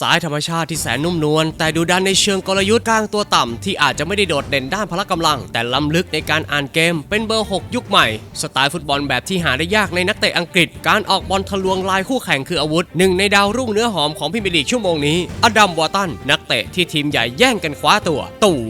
สายธรรมชาติที่แสนนุ่มนวลแต่ดูดันในเชิงกลยุทธ์กลางตัวต่ำ ที่อาจจะไม่ได้โดดเด่นด้านพละกำลัง แต่ล้ำลึกในการอ่านเกม เป็นเบอร์ 6 ยุคใหม่ สไตล์ฟุตบอลแบบที่หาได้ยากในนักเตะอังกฤษ การออกบอลทะลวงลายคู่แข่งคืออาวุธหนึ่งในดาวรุ่งเนื้อหอมของพิมพ์ลีกชั่วโมงนี้ อดัมวอตันนักเตะที่ทีมใหญ่แย่งกันคว้าตัวตู่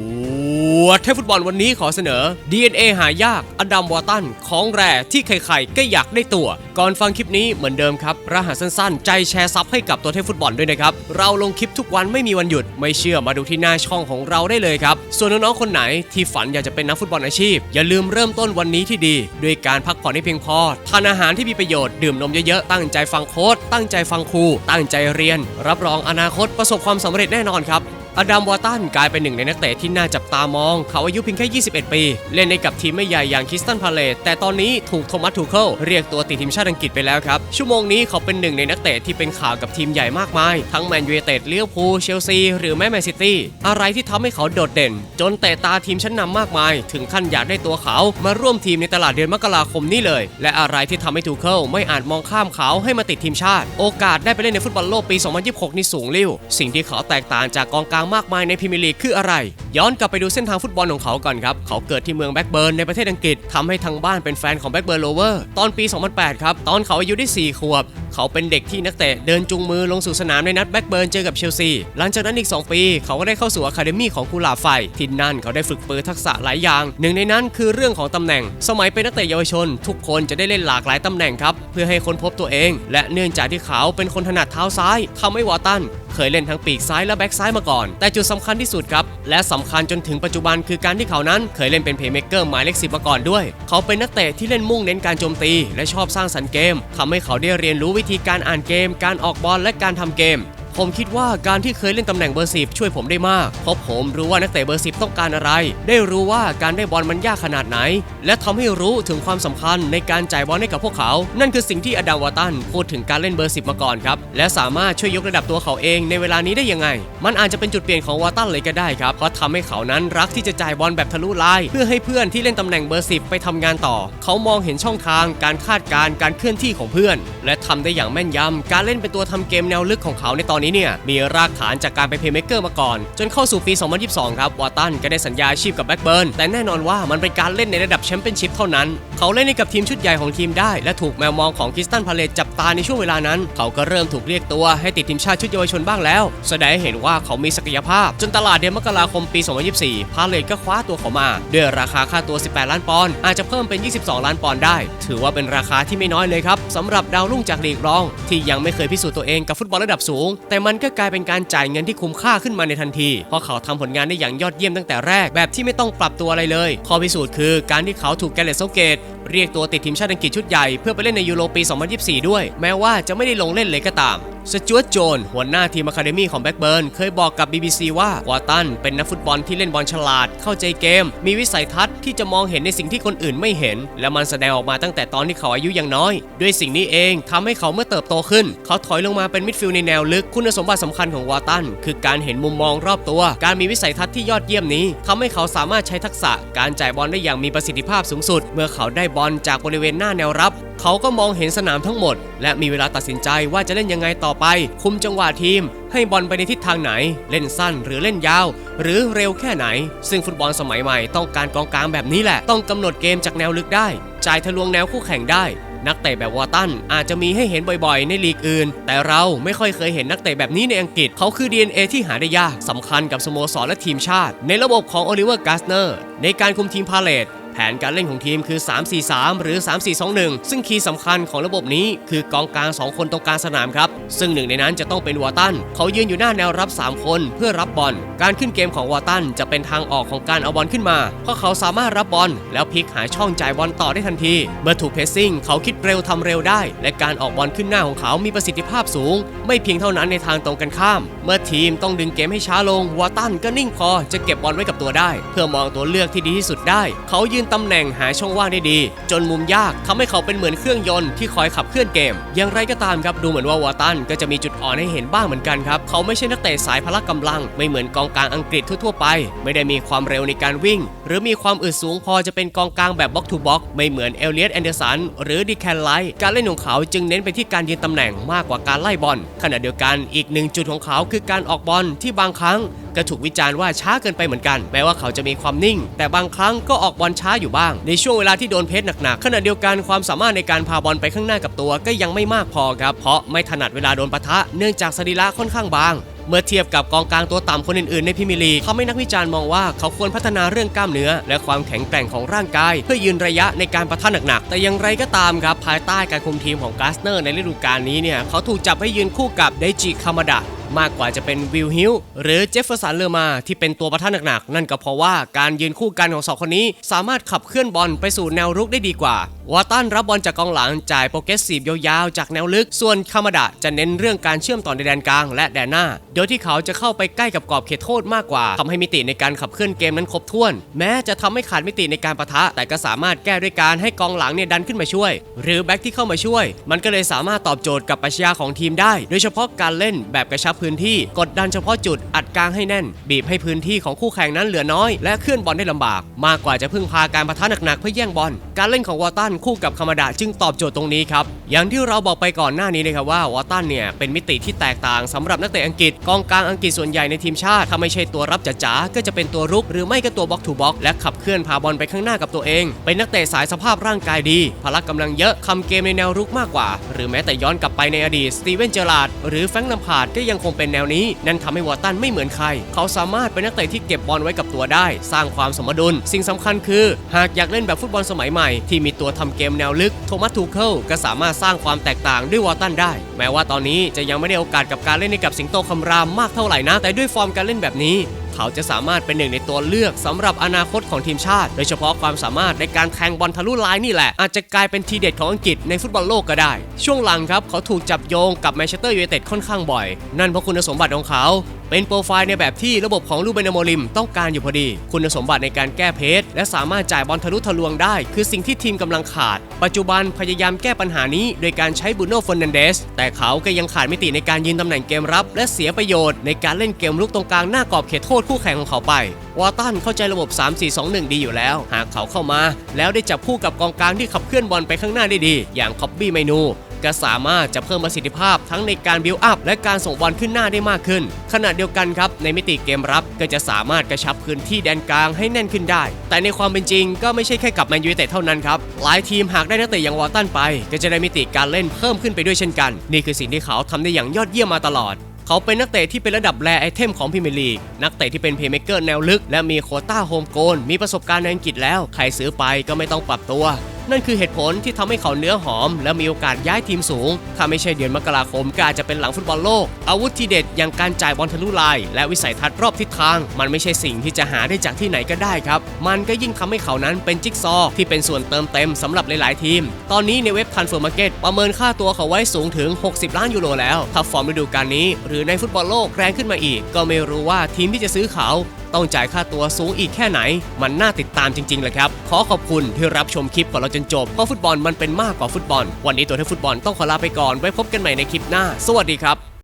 วดเทพฟุตบอลวันนี้ขอเสนอ DNA หายากอดัมวอตันของแร่ที่ใครๆก็อยากได้ตัว ก่อนฟังคลิปนี้เหมือนเดิมครับ รหัสสั้นๆ ใจแชร์ซับให้กับตัวเทพฟุตบอลด้วยนะครับ เราลงคลิปทุกวันไม่มีวันหยุด ไม่เชื่อมาดูที่หน้าช่องของเราได้เลยครับ ส่วนน้องๆคนไหนที่ฝันอยากจะเป็นนักฟุตบอลอาชีพ อย่าลืมเริ่มต้นวันนี้ที่ดี ด้วยการพักผ่อนให้เพียงพอทานอาหารที่มีประโยชน์ดื่มนมเยอะๆตั้งใจฟังโค้ดตั้งใจฟังครู ตั้งใจเรียน รับรองอนาคตประสบความสำเร็จแน่นอนครับ อดัมวอตันกลายเป็นหนึ่งในนักเตะที่น่าจับตามอง เขาอายุเพียงแค่ 21 ปี เล่นในกับทีมไม่ใหญ่อย่างคิสตันพาเลตแต่ตอนนี้ถูกโทมัสทูเคิลเรียกตัวติดทีมชาติอังกฤษไปแล้วครับ ชั่วโมงนี้เขาเป็นหนึ่งในนักเตะที่เป็นข่าวกับทีมใหญ่มากมาย ทั้งแมนยูไนเต็ดเลี้ยวพูเชลซี หรือแม้แมนซิตี้ อะไรที่ทำให้เขาโดดเด่น จนเตะตาทีมชั้นนำมากมาย ถึงขั้นอยากได้ตัวเขามาร่วมทีมในตลาดเดือนมกราคมนี้เลย และอะไรที่ทำให้ทูเคิลไม่อาจมองข้ามเขาให้มาติดทีมชาติ โอกาสได้ไปเล่นในฟุตบอลโลกปี 2026 นี่สูงลิ่วสิ่งที่เขาแตกต่างจากกองกลางมากมายในพรีเมียร์ลีกคืออะไร ย้อนกลับไปดูเส้นทางฟุตบอลของเขาก่อนครับ เขาเกิดที่เมืองแบ็กเบิร์นในประเทศอังกฤษทำให้ทางบ้านเป็นแฟนของแบ็กเบิร์นโลเวอร์ตอนปี 2008 ครับ ตอนเขาอายุได้ 4 ขวบ เขาเป็นเด็กที่นักเตะเดินจูงมือลงสู่สนามในนัดแบ็กเบิร์นเจอกับเชลซี หลังจากนั้นอีก 2 ปี เขาก็ได้เข้าสู่อะคาเดมี่ของกุหลาบไฟที่นั่นเขาได้ฝึกปือทักษะหลายอย่าง หนึ่งในนั้นคือเรื่องของตำแหน่ง สมัยเป็นนักเตะเยาวชน ทุกคนจะได้เล่นหลากหลายตำแหน่งครับเพื่อให้ค้นพบตัวเอง และเนื่องจากที่เขาเป็นคนถนัดเท้าซ้ายทำให้วอตัน เคยเล่นทั้งปีกซ้ายและแบ็กซ้ายมาก่อน แต่จุดสำคัญที่สุดครับ และสำคัญจนถึงปัจจุบันคือการที่เขานั้นเคยเล่นเป็นเพย์เมกเกอร์หมายเลขสิบมาก่อนด้วย เขาเป็นนักเตะที่เล่นมุ่งเน้นการโจมตี และชอบสร้างสรรค์เกมทำให้เขาได้เรียนรู้วิธีการอ่านเกม การออกบอลและการทำเกม ผมคิดว่าการที่เคยเล่นตำแหน่งเบอร์สิบช่วยผมได้มากเพราะผมรู้ว่านักเตะเบอร์สิบต้องการอะไร ได้รู้ว่าการได้บอลมันยากขนาดไหน และทำให้รู้ถึงความสำคัญในการจ่ายบอลให้กับพวกเขา นั่นคือสิ่งที่อดัมวาตันพูดถึงการเล่นเบอร์สิบมาก่อนครับ และสามารถช่วยยกระดับตัวเขาเองในเวลานี้ได้ยังไง มันอาจจะเป็นจุดเปลี่ยนของวาตันเลยก็ได้ครับเพราะทำให้เขานั้นรักที่จะจ่ายบอลแบบทะลุลายเพื่อให้เพื่อนที่เล่นตำแหน่งเบอร์สิบไปทำงานต่อ เขามองเห็นช่องทางการคาดการณ์การเคลื่อนที่ของเพื่อน และทำได้อย่างแม่นยำการเล่นเป็นตัวทำเกมแนวลึกของเขาในตอนนี้เนี่ยมีรากฐานจากการเป็นเพลย์เม k เกอร์มาก่อน จนเข้าสู่ปี 2022 ครับวอตันก็ได้สัญญาอาชีพกับแบ็กเบิร์นแต่แน่นอนว่ามันเป็นการเล่นในระดับแชมเปี้ยนชิพเท่านั้น เขาเล่นให้กับทีมชุดใหญ่ของทีมได้ และถูกแมวมองของคริสตันพาเลตจับตาในช่วงเวลานั้น เขาก็เริ่มถูกเรียกตัวให้ติดทีมชาติชุดเยาวชนบ้างแล้ว แสดงให้เห็นว่าเขามีศักยภาพ จนตลาดเดือนมกราคมปี 2024 พาเลตก็คว้าตัวเขามา ด้วยราคาค่าตัว 18 ล้านปอนด์อาจจะเพิ่มเป็น 22 ล้านปอนด์ได้ ถือว่าเป็นราคาที่ไม่น้อยเลยครับสำหรับดาวรุ่งจากลีกรอง ที่ยังไม่เคยพิสูจน์ตัวเองกับฟุตบอลระดับสูงแต่มันก็กลายเป็นการจ่ายเงินที่คุ้มค่าขึ้นมาในทันที เพราะเขาทำผลงานได้อย่างยอดเยี่ยมตั้งแต่แรกแบบที่ไม่ต้องปรับตัวอะไรเลย ข้อพิสูจน์คือการที่เขาถูกแกเลตโซเกต เรียกตัวติดทีมชาติอังกฤษชุดใหญ่เพื่อไปเล่นในยูโรปี 2024 ด้วย แม้ว่าจะไม่ได้ลงเล่นเลยก็ตามสจวตโจนหัวหน้าทีมอะคาเดมี่ของแบ็กเบิร์นเคยบอกกับ BBC ว่าวอตันเป็นนักฟุตบอลที่เล่นบอลฉลาด เข้าใจเกม มีวิสัยทัศน์ที่จะมองเห็นในสิ่งที่คนอื่นไม่เห็น และมันแสดงออกมาตั้งแต่ตอนที่เขาอายุยังน้อย ด้วยสิ่งนี้เองทำให้เขาเมื่อเติบโตขึ้น เขาถอยลงมาเป็นมิดฟิลด์ในแนวลึกคุณสมบัติสำคัญของวอตันคือการเห็นมุมมองรอบตัว การมีวิสัยทัศน์ที่ยอดเยี่ยมนี้ทำให้เขาสามารถใช้ทักษะการจ่ายบอลได้อย่างมีประสิทธิภาพสูงสุด เมื่อเขาได้บบอลจากบริเวณหน้าแนวรับ เขาก็มองเห็นสนามทั้งหมด และมีเวลาตัดสินใจว่าจะเล่นยังไงต่อไป คุมจังหวะทีม ให้บอลไปในทิศทางไหน เล่นสั้นหรือเล่นยาว หรือเร็วแค่ไหน ซึ่งฟุตบอลสมัยใหม่ต้องการกองกลางแบบนี้แหละ ต้องกำหนดเกมจากแนวลึกได้ จ่ายทะลวงแนวคู่แข่งได้นักเตะแบบวอตันอาจจะมีให้เห็นบ่อยๆ ในลีกอื่น แต่เราไม่ค่อยเคยเห็นนักเตะแบบนี้ในอังกฤษ เขาคือ DNA ที่หาได้ยากสำคัญกับสโมสรและทีมชาติ ในระบบของโอลิเวอร์กาสเนอร์ในการคุมทีมพาเลต ผนการเล่นของทีมคือ 3-4-3 หรือ 3-4-2-1 ซึ่งคีย์สำคัญของระบบนี้คือกองกลาง 2 คนตรงกลางสนามครับ ซึ่งหนึ่งในนั้นจะต้องเป็นวอตัน เขายืนอยู่หน้าแนวรับ 3 คนเพื่อรับบอล การขึ้นเกมของวอตันจะเป็นทางออกของการเอาบอลขึ้นมา เพราะเขาสามารถรับบอลแล้วพลิกหาช่องจ่ายบอลต่อได้ทันที เมื่อถูกเพสซิ่งเขาคิดเร็วทำเร็วได้ และการออกบอลขึ้นหน้าของเขามีประสิทธิภาพสูง ไม่เพียงเท่านั้นในทางตรงกันข้าม เมื่อทีมต้องดึงเกมให้ช้าลงวอตันก็นิ่งพอจะเก็บบอลไว้กับตัวได้ เพื่อมองตัวเลือกที่ดีที่สุดได้ เขายืนตำแหน่งหาช่องว่างได้ดี จนมุมยากทำให้เขาเป็นเหมือนเครื่องยนต์ที่คอยขับเคลื่อนเกม อย่างไรก็ตามครับดูเหมือนว่าวอตันก็จะมีจุดอ่อนให้เห็นบ้างเหมือนกันครับเขาไม่ใช่นักเตะสายพละกำลัง ไม่เหมือนกองกลางอังกฤษทั่วๆไป ไม่ได้มีความเร็วในการวิ่ง หรือมีความอึดสูงพอจะเป็นกองกลางแบบบล็อกทูบล็อกไม่เหมือนเอลเลียตแอนเดอร์สันหรือดิแคนไลท์การเล่นของเขาจึงเน้นไปที่การยืนตำแหน่งมากกว่าการไล่บอลขณะเดียวกันอีกหนึ่งจุดของเขาคือการออกบอลที่บางครั้ง ก็ถูกวิจารณ์ว่าช้าเกินไปเหมือนกัน แม้ว่าเขาจะมีความนิ่ง แต่บางครั้งก็ออกบอลช้าอยู่บ้าง ในช่วงเวลาที่โดนเพชรหนักๆขณะเดียวกันความสามารถในการพาบอลไปข้างหน้ากับตัวก็ยังไม่มากพอครับ เพราะไม่ถนัดเวลาโดนปะทะเนื่องจากสรีระค่อนข้างบางเมื่อเทียบกับกองกลางตัวต่ำคนอื่นๆ ในพรีเมีร์ลีเขาไม่นักวิจารณ์มองว่าเขาควรพัฒนาเรื่องกล้ามเนื้อ และความแข็งแกร่งของร่างกาย เพื่อยืนระยะในการปะทะหนักๆ แต่อย่างไรก็ตามครับ ภายใต้การคุมทีมของกาสเนอร์ในฤดูกาลนี้เนี่ยเขาถูกจับให้ยืนคู่กับเดจิคามาดะ มากกว่าจะเป็นวิลฮิลหรือเจฟเฟอร์สันเลอมาที่เป็นตัวประทะหนักๆ นั่นก็เพราะว่าการยืนคู่กันของสองคนนี้ สามารถขับเคลื่อนบอลไปสู่แนวรุกได้ดีกว่าวอตันรับบอลจากกองหลังจ่ายโปรเกสซีฟยาวๆจากแนวลึก ส่วนคามาดะจะเน้นเรื่องการเชื่อมต่อในแดนกลางและแดนหน้า โดยที่เขาจะเข้าไปใกล้กับกรอบเขตโทษมากกว่าทำให้มิติในการขับเคลื่อนเกมนั้นครบถ้วน แม้จะทำให้ขาดมิติในการประทะ แต่ก็สามารถแก้ด้วยการให้กองหลังเนี่ยดันขึ้นมาช่วย หรือแบ็กที่เข้ามาช่วย มันก็เลยสามารถตอบโจทย์กับปัชญาของทีมได้ โดยเฉพาะการเล่นแบบกระชับพื้นที่ กดดันเฉพาะจุดอัดกลางให้แน่น บีบให้พื้นที่ของคู่แข่งนั้นเหลือน้อย และเคลื่อนบอลได้ลำบาก มากกว่าจะพึ่งพาการประทะหนักๆเพื่อแย่งบอล การเล่นของวอตตันคู่กับคามาดะจึงตอบโจทย์ตรงนี้ครับ อย่างที่เราบอกไปก่อนหน้านี้นะครับว่าวอตตันเนี่ยเป็นมิติที่แตกต่างสำหรับนักเตะอังกฤษกองกลางอังกฤษส่วนใหญ่ในทีมชาติถ้าไม่ใช่ตัวรับจ๋าๆก็จะเป็นตัวรุกหรือไม่ก็ตัวบล็อกทูบล็อกและขับเคลื่อนพาบอลไปข้างหน้ากับตัวเอง เป็นนักเตะสายสภาพร่างกายดีพละกำลังเยอะคำเกมในแนวรุกมากกว่า หรือแม้แต่ย้อนกลับไปในอดีตสตีเวนเจอราร์ดหรือแฟรงค์ลัมพาร์ดก็ยังคงเป็นแนวนี้ นั่นทำให้วอตตันไม่เหมือนใคร เขาสามารถเป็นนักเตะที่เก็บบอลไว้กับตัวได้ สร้างความสมดุล สิ่งสำคัญคือ หากอยากเล่นแบบฟุตบอลสมัยใหม่ ที่มีตัวทำเกมแนวลึกโทมัสทูเคิลก็สามารถสร้างความแตกต่างด้วยวอตตันได้ แม้ว่าตอนนี้จะยังไม่ได้โอกาสกับการเล่นในกับสิงโตคำรามมากเท่าไหร่นะ แต่ด้วยฟอร์มการเล่นแบบนี้ เขาจะสามารถเป็นหนึ่งในตัวเลือกสำหรับอนาคตของทีมชาติ โดยเฉพาะความสามารถในการแทงบอลทะลุลายนี่แหละ อาจจะกลายเป็นทีเด็ดของอังกฤษในฟุตบอลโลกก็ได้ ช่วงหลังครับเขาถูกจับโยงกับแมนเชสเตอร์ยูไนเต็ดค่อนข้างบ่อย นั่นเพราะคุณสมบัติของเขา เป็นโปรไฟล์ในแบบที่ระบบของลูเบนโมลิมต้องการอยู่พอดี คุณสมบัติในการแก้เพจและสามารถจ่ายบอลทะลุทะลวงได้ คือสิ่งที่ทีมกำลังขาด ปัจจุบันพยายามแก้ปัญหานี้ โดยการใช้บูโน่ฟอนนันเดส แต่เขาก็ยังขาดมิติในการยืนตำแหน่งเกมรับ และเสียประโยชน์ในการเล่นเกมลุกตรงกลางหน้ากรอบเขตโทษคู่แข่งของเขาไปวอตันเข้าใจระบบ 3-4-2-1 ดีอยู่แล้ว หากเขาเข้ามา แล้วได้จับคู่กับกองกลางที่ขับเคลื่อนบอลไปข้างหน้าได้ดี อย่างคอบบี้ไมนู ก็สามารถจะเพิ่มประสิทธิภาพทั้งในการบิวอัพและการส่งบอลขึ้นหน้าได้มากขึ้น ขณะเดียวกันครับในมิติเกมรับก็จะสามารถกระชับพื้นที่แดนกลางให้แน่นขึ้นได้ แต่ในความเป็นจริงก็ไม่ใช่แค่กับแมนยูเต็ดเท่านั้นครับหลายทีมหากได้นักเตะอย่างวอลตันไป ก็จะได้มิติการเล่นเพิ่มขึ้นไปด้วยเช่นกัน นี่คือสิ่งที่เขาทำได้อย่างยอดเยี่ยมมาตลอดเขาเป็นนักเตะที่เป็นระดับแรไอเทมของพรีเมียร์ลีก นักเตะที่เป็นเพย์เมกเกอร์แนวลึก และมีโคต้าโฮมโกล มีประสบการณ์ในอังกฤษแล้ว ใครซื้อไปก็ไม่ต้องปรับตัว นั่นคือเหตุผลที่ทำให้เขาเนื้อหอม และมีโอกาสย้ายทีมสูง ถ้าไม่ใช่เดือนมกราคมก็อาจจะเป็นหลังฟุตบอลโลก อาวุธที่เด็ดอย่างการจ่ายบอลทะลุลาย และวิสัยทัศน์รอบทิศทาง มันไม่ใช่สิ่งที่จะหาได้จากที่ไหนก็ได้ครับ มันก็ยิ่งทำให้เขานั้นเป็นจิ๊กซอว์ที่เป็นส่วนเติมเต็มสำหรับหลาย ๆ ทีม ตอนนี้ในเว็บทันเฟอร์มาร์เก็ตประเมินค่าตัวเขาไว้สูงถึง 60 ล้านยูโรแล้ว ถ้าฟอร์มฤดูกาลนี้ หรือในฟุตบอลโลกแรงขึ้นมาอีก ก็ไม่รู้ว่าทีมที่จะซื้อเขาต้องจ่ายค่าตัวสูงอีกแค่ไหน มันน่าติดตามจริงๆเลยครับ ขอขอบคุณที่รับชมคลิปของเราจนจบ เพราะฟุตบอลมันเป็นมากกว่าฟุตบอล วันนี้ตัวเทฟุตบอลต้องขอลาไปก่อน ไว้พบกันใหม่ในคลิปหน้า สวัสดีครับ